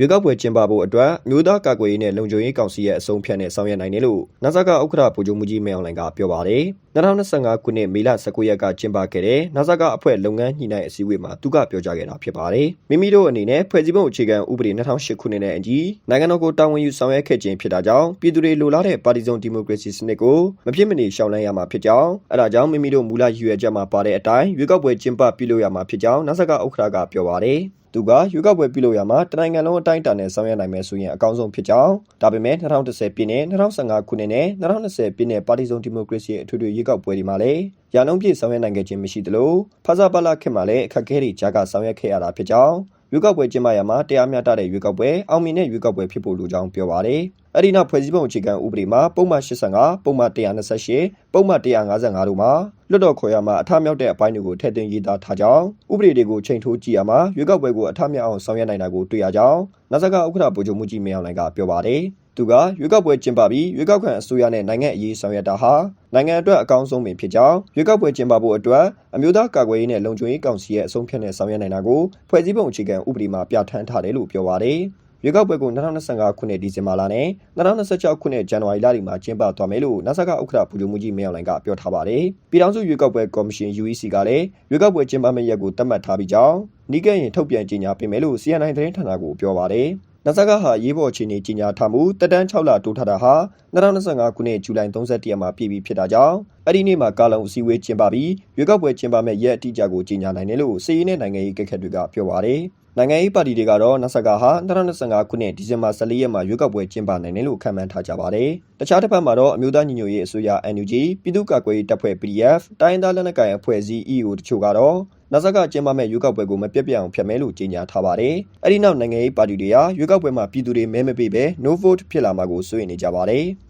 ရွေးကောက်ပွဲကျင်းပဖို့အတွက်မြို့သားကာကွယ်ရေးနဲ့လုံခြုံရေးကောင်စီရဲ့အဆုံးဖြတ်နဲ့ဆောင်ရွက်နိုင်တယ်လို့နာဇကဥက္ကဋ္ဌဗိုလ်ချုပ်မှုကြီးမင်းအောင်လှိုင်ကပြောပါတယ်။2025ခုနှစ်မေလ19ရက်ကကျင်းပခဲ့တဲ့နာဇကအဖွဲ့လုပ်ငန်းညှိနှိုင်းအစည်းအဝေးမှာသူကပြောကြားခဲ့တာဖြစ်ပါတယ်။မိမိတို့အနေနဲ့ဖွဲ့စည်းပုံအခြေခံဥပဒေ2008ခုနှစ်နဲ့အညီနိုင်ငံတော်ကိုတာဝန်ယူဆောင်ရွက်ခဲ့ခြင်းဖြစ်တာကြောင့်ပြည်သူတွေလိုလားတဲ့ပါတီစုံဒီမိုကရေစီစနစ်ကိုမဖြစ်မနေရှောင်လန်းရမှာဖြစ်ကြောင်းအဲဒါကြောင့်မိမိတို့မူလရည်ရွယ်ချက်မှာပါတဲ့အတိုင်းရွေးကောက်ပွဲကျင်းပပြုလုပ်ရမှာဖြစ်ကြောင်းနာဇကဥက္ကဋ္ဌကပြောပါတယ်။ သူကရွေးကောက်ပွဲပြုလုပ်ရမှာတနိုင်ငံလုံးအတိုင်းအတာနဲ့ဆောင်ရွက်နိုင်မယ်ဆိုရင်အကောင်းဆုံးဖြစ်ကြောင်းဒါပေမဲ့2010ပြည်နယ်2015ခုနှစ်နဲ့2020ပြည်နယ်ပါတီစုံဒီမိုကရေစီအထွေထွေရွေးကောက်ပွဲတွေမှာလည်းရာနှုန်းပြည့်ဆောင်ရွက်နိုင်ခဲ့ခြင်းမရှိသလိုဖဆပါလာခေတ်မှာလည်းအခက်အခဲတွေကြားကဆောင်ရွက်ခဲ့ရတာဖြစ်ကြောင်းရွေးကောက်ပွဲကျင်းပရမှာတရားမျှတတဲ့ရွေးကောက်ပွဲအောင်မြင်တဲ့ရွေးကောက်ပွဲဖြစ်ဖို့လိုကြောင်းပြောပါတယ်။ အဲ့ဒီနောက်ဖွဲ့စည်းပုံအခြေခံဥပဒေမှာပုံမှန်85ပုံမှန်128ပုံမှန်155တို့မှာလွတ်တော်ခေါ်ရမှာအထမြောက်တဲ့အပိုင်းတွေကိုထည့်သွင်းရေးသားထားကြောင်းဥပဒေတွေကိုချိန်ထိုးကြည့်ရမှာရွေးကောက်ပွဲကိုအထမြောက်အောင်ဆောင်ရွက်နိုင်တာကိုတွေ့ရကြောင်းနာဇကဥက္ကဋ္ဌဗိုလ်ချုပ်မှုကြီးမင်းအောင်လှိုင်ကပြောပါတယ်။သူကရွေးကောက်ပွဲကျင်းပပြီးရွေးကောက်ခံအစိုးရနဲ့နိုင်ငံအရေးဆောင်ရွက်တာဟာနိုင်ငံအတွက်အကောင်းဆုံးပင်ဖြစ်ကြောင်းရွေးကောက်ပွဲကျင်းပဖို့အတွက်အမျိုးသားကာကွယ်ရေးနဲ့လုံခြုံရေးကောင်စီရဲ့အဆုံးဖြတ်နဲ့ဆောင်ရွက်နိုင်တာကိုဖွဲ့စည်းပုံအခြေခံဥပဒေမှာပြဋ္ဌာန်းထားတယ်လို့ပြောပါတယ်။ ရွေးကောက်ပွဲကို2025ခုနှစ်ဒီဇင်ဘာလနဲ့2026ခုနှစ်ဇန်နဝါရီလတွေမှာကျင်းပသွားမယ်လို့နာဆာကဥက္ကဋ္ဌဗိုလ်ချုပ်မှုကြီးမင်းအောင်လှိုင်ကပြောထားပါတယ်။ပြည်ထောင်စုရွေးကောက်ပွဲကော်မရှင် UEC ကလည်းရွေးကောက်ပွဲကျင်းပမယ့်ရက်ကိုသတ်မှတ်ထားပြီးကြောင်းနီးကပ်ရင်ထုတ်ပြန်ကြေညာပေးမယ်လို့ CNN သတင်းဌာနကိုပြောပါတယ်။နဇကဟာရေးပေါ်အခြေအနေကြီးညာထားမှုတက်တန်း6လတိုးထားတာဟာ2025ခုနှစ်ဇူလိုင်31ရက်မှာပြည်ပြီးဖြစ်တာကြောင့်အဲ့ဒီနေ့မှာကာလုံအစည်းအဝေးကျင်းပပြီးရွေးကောက်ပွဲကျင်းပမဲ့ရက်အတိအကျကိုကြီးညာနိုင်တယ်လို့စီးရီးနဲ့နိုင်ငံရေးကက်ခက်တွေကပြောပါတယ် နိုင်ငံရေးပါတီတွေကတော့နဆကဟာ2025ခုနှစ်ဒီဇင်ဘာ14ရက်မှာရွေးကောက်ပွဲကျင်းပနိုင်တယ်လို့ခန့်မှန်းထားကြပါတယ်။တခြားတစ်ဖက်မှာတော့အမျိုးသားညီညွတ်ရေးအစိုးရ NUG ပြည်သူ့ကာကွယ်ရေးတပ်ဖွဲ့ PDF တိုင်းဒေသလက်နက်ကိုင်အဖွဲ့အစည်း EO တချို့ကတော့နဇကကျင်းပမဲ့ရွေးကောက်ပွဲကိုမပြတ်ပြတ်အောင်ဖျက်မယ်လို့ကြေညာထားပါတယ်။အဲဒီနောက်နိုင်ငံရေးပါတီတွေဟာရွေးကောက်ပွဲမှာပြည်သူတွေမဲမပေးဘဲ no vote ဖြစ်လာမှာကိုစိုးရိမ်နေကြပါတယ်။